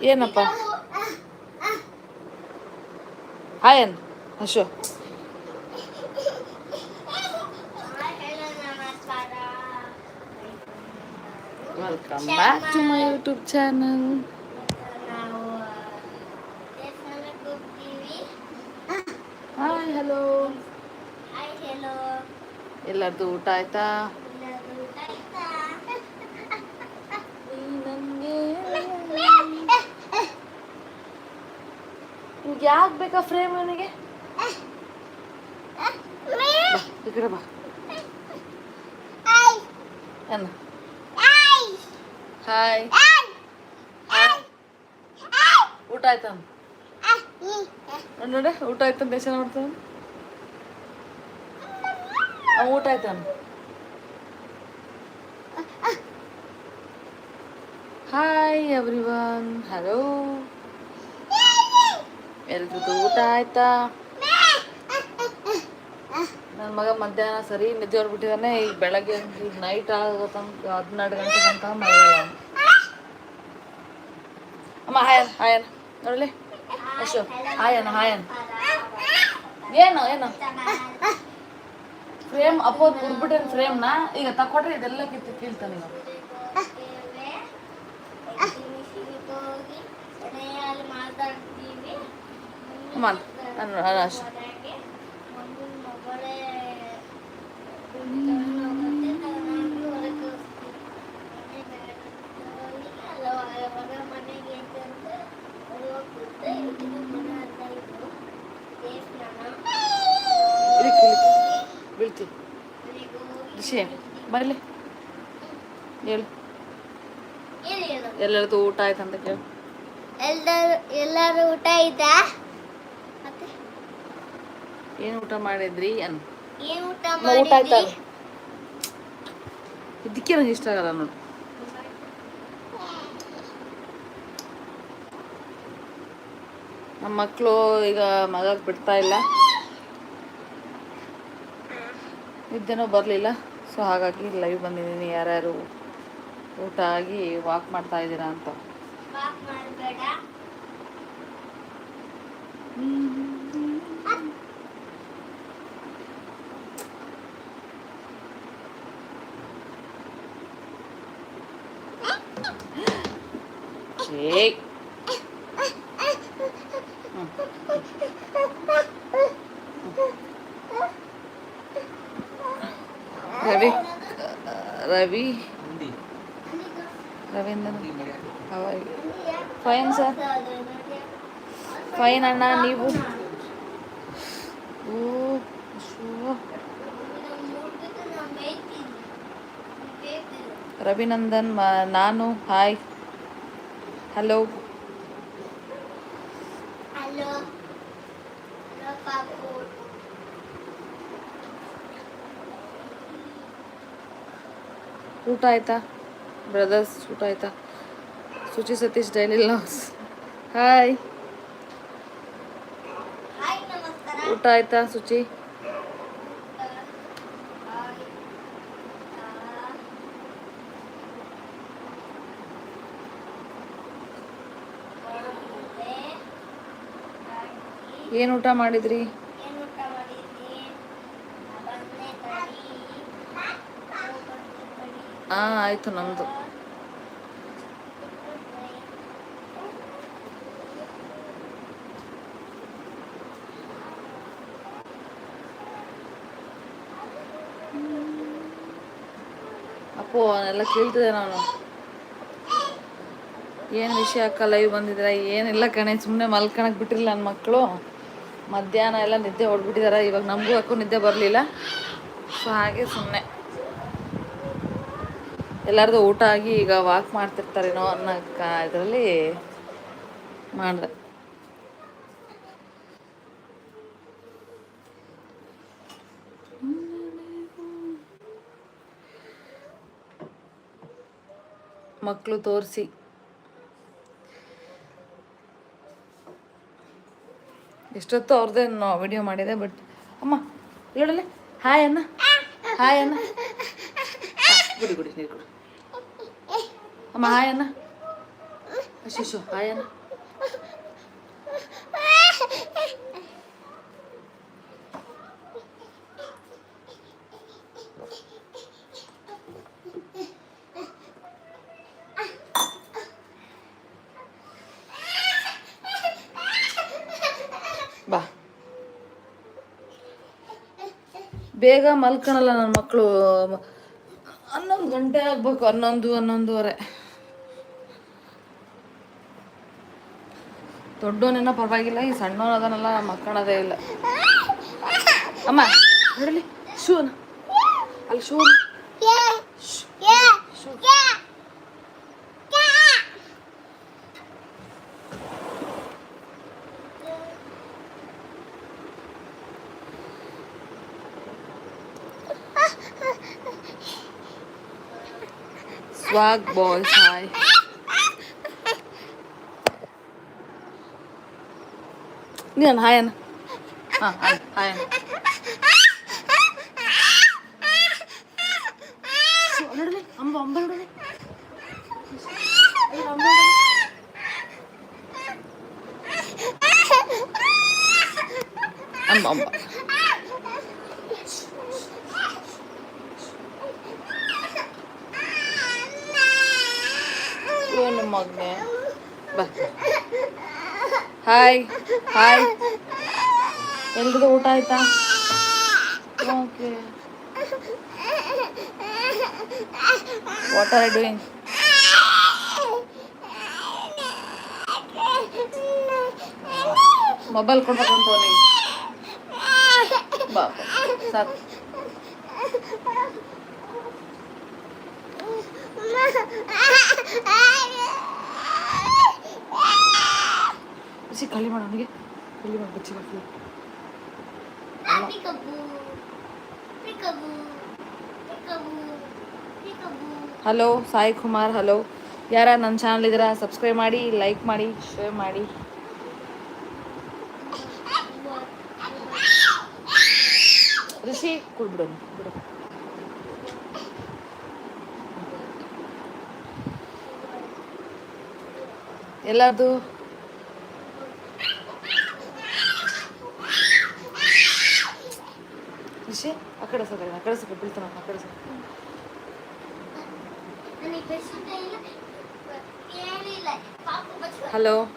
ಏನಪ್ಪ? ಹಾಯನ್ ಅಶೋ welcome back to my YouTube channel hi hello ಎಲ್ಲರದು ಊಟ ಆಯ್ತಾ ಎಲ್ಲರೂ ಊಟ ಆಯ್ತಾ ನನಗೆ ನಿಮ್ಗೆ ಯಾಕೆ ಬೇಕಾ ಫ್ರೇಮ್ ನನಗೆ? ಬಾ ಈ ಕಡೆ ಬಾ. ಅನ್ನ ಹಾಯ್ ಹಾಯ್ ಊಟ ಆಯ್ತಾ? ನೋಡೆ, ಊಟ ಆಯ್ತು? ಅಂತ ಯೋಚನೆ ಮಾಡ್ತಾವ ಊಟ ಆಯ್ತಾನ ಹಾಯ್ ಎವ್ರಿ ಒನ್ ಹಲೋ ಎಲ್ರದ್ದು ಊಟ ಆಯ್ತಾ? ನನ್ನ ಮಗ ಮಧ್ಯಾಹ್ನ ಸರಿ ನಿದ್ದೆ ಹೊರಬಿಟ್ಟಿದಾನೆ ಈಗ ಬೆಳಗ್ಗೆ ನೈಟ್ ಆಗೋ ತನಕ ಹದಿನೆರಡು ಗಂಟೆ ತನಕ ಮಲಗಲ್ಲ ಅಮ್ಮ ಹಾಯನ್ ಹಾಯನ್ ನೋಡಲಿ? ಅಶೋ ಹಾಯನ್ ಹಾಯನ್ ಏನು ಏನು? ಫ್ರೇಮ್ ಅಪ್ಪೋದ್ ಬಿಡ್ಬಿಟ್ಟಿನ ಫ್ರೇಮ್ನ ಈಗ ತಕೊಟ್ರೆ ಇದೆಲ್ಲ ಕಿತ್ತು ಕೀಳ್ತಾನೆ ಇವಾಗ ಬರಲಿ. ಹೇಳು. ಏನು ಹೇಳೋದು? ಎಲ್ಲರದು ಊಟ ಆಯ್ತಂತ ಕೇಳು. ಎಲ್ಲರೂ ಎಲ್ಲರೂ ಊಟ ಆಯ್ತಾ? ಏನು ಊಟ ಮಾಡಿದ್ರಿ ಅನ್ ಏನ್ ಊಟ ಊಟ ಆಯ್ತಾ? ಮಾಡಿದ್ರಿ ಇದಕ್ಕೆ ನಂಗೆ ಇಷ್ಟ ಆಗಲ್ಲ ನೋಡು. ನಮ್ಮ ಮಕ್ಕಳು ಈಗ ಮಗ ಬಿಡ್ತಾ ಇಲ್ಲ. ನಿದ್ದೆನೂ ಬರಲಿಲ್ಲ. ಸೊ ಹಾಗಾಗಿ ಲೈವ್ ಬಂದಿದ್ದೀನಿ. ಯಾರ್ಯಾರು ಊಟ ಆಗಿ ವಾಕ್ ಮಾಡ್ತಾ ಇದ್ದೀರಾ ಅಂತ. ವಾಕ್ ಮಾಡಬೇಡ. Ravi Ravi Ravindra fine sir fine ಅಣ್ಣ ನೀವು ಓ ಶಿವ. ರವಿನಂದನ್ ಮ- ನಾನು ಹಾಯ್ ಹಲೋ ಹಲೋ ಹಲೋ ಪಾಪು ಊಟ ಆಯ್ತಾ? ಬ್ರದರ್ಸ್ ಊಟ ಆಯ್ತಾ? Suchi Satish daily logs hi ಊಟ ಆಯ್ತಾ ಸುಚಿ? ಏನು ಊಟ ಮಾಡಿದ್ರಿ ಏನು ಊಟ ಮಾಡಿದ್ರಿ ಬದನೆಕಾಯಿ ಹಾಂ ಆಯಿತು ನಮ್ಮದು ಅಪ್ಪು ಅವನ್ನೆಲ್ಲ ಕೇಳ್ತಿದ್ದೆ ನಾನು. ಏನು ವಿಷಯ ಅಕ್ಕ? ಲೈವ್ ಬಂದಿದ್ದೀರ? ಏನಿಲ್ಲ ಕಣೆ ಸುಮ್ಮನೆ ಮಲ್ಕಣಕ್ಕೆ ಬಿಟ್ಟಿರಲಿಲ್ಲ ನನ್ನ ಮಕ್ಕಳು ಮಧ್ಯಾಹ್ನ ಎಲ್ಲ ನಿದ್ದೆ ಹೊಡ್ಬಿಟ್ಟಿದ್ದಾರೆ ಇವಾಗ ನಮಗೂ ಅಕ್ಕೂ ನಿದ್ದೆ ಬರಲಿಲ್ಲ. ಸೊ, ಹಾಗೆ ಸುಮ್ಮನೆ ಎಲ್ಲರದು ಊಟ ಆಗಿ ಈಗ ವಾಕ್ ಮಾಡ್ತಿರ್ತಾರೇನೋ ಅನ್ನೋ ಇದರಲ್ಲಿ ಮಾಡಿದೆ. ಮಕ್ಕಳು ತೋರಿಸಿ. ಎಷ್ಟೊತ್ತು ಅವ್ರದ್ದೇನು ವಿಡಿಯೋ ಮಾಡಿದೆ ಬಟ್ ಅಮ್ಮ ನೋಡಲ್ಲ ಹಾಯ್ ಅಣ್ಣ. ಹಾಯ್ ಅಣ್ಣ. ಗುಡಿ ಗುಡಿ ನೀರು ಗುಡಿ ಅಮ್ಮ ಹಾಯ್ ಆಯನ ಶಿಶು ಹಾಯನ ಬಾ. ಬೇಗ ಮಲ್ಕೊಳಲ್ಲ ನನ್ನ ಮಕ್ಕಳು. ಹನ್ನೊಂದು ಗಂಟೆ ಆಗಬೇಕು, ಹನ್ನೊಂದು, ಹನ್ನೊಂದುವರೆ. ದೊಡ್ಡವನೇನೋ ಪರವಾಗಿಲ್ಲ ಈ ಸಣ್ಣವನು ಅದನ್ನೆಲ್ಲ ಮಕ್ಕಳದೇ ಇಲ್ಲ ಅಮ್ಮ ನೋಡಲಿ ಶೂನ ಅಲ್ಲಿ ಶೂ ಶೂ ಸ್ವಾಗ್ ಬಾಯ್ಸ್ Hi ನೀನು ಹಾಯ್ ಅನ್ನ ಹಾಂ ಹಾಯ್ ಹಾಯ್ ಅನ್ನ ಶೂ, ನೋಡಲಿ ಅಂಬ ಅಂಬ ನೋಡಲಿ ಅಂಬ ನೋಡಲಿ ಅಂಬ ಅಂಬ ಏನು ಮಗನೆ ಬಾ ಹಾಯ್ ಹಾಯ್ ಎಲ್ರಿಗೂ ಊಟ ಆಯ್ತಾ? Okay. What are I doing mobile ಕೊಡ್ಬೇಕಂತ ಅವನಿಗೆ ಬಾ ಬಾ. ಸಾಕು. ಬಿಸಿ ಖಾಲಿ ಮಾಡು ಅವನಿಗೆ ಖಾಲಿ ಮಾಡಿ, ಬಿಚ್ಚಿ. Peekaboo. Hello, Sai Kumar, hello. ಯಾರ ನನ್ನ ಚಾನಲ್ ಇದ್ದೀರಾ ಸಬ್ಸ್ಕ್ರೈಬ್ ಮಾಡಿ ಲೈಕ್ ಮಾಡಿ ಶೇರ್ ಮಾಡಿ. ಋಷಿ ಕುಡ್ಬಿಡು ಬಿಡು ಎಲ್ಲಾರ್ದು Hello.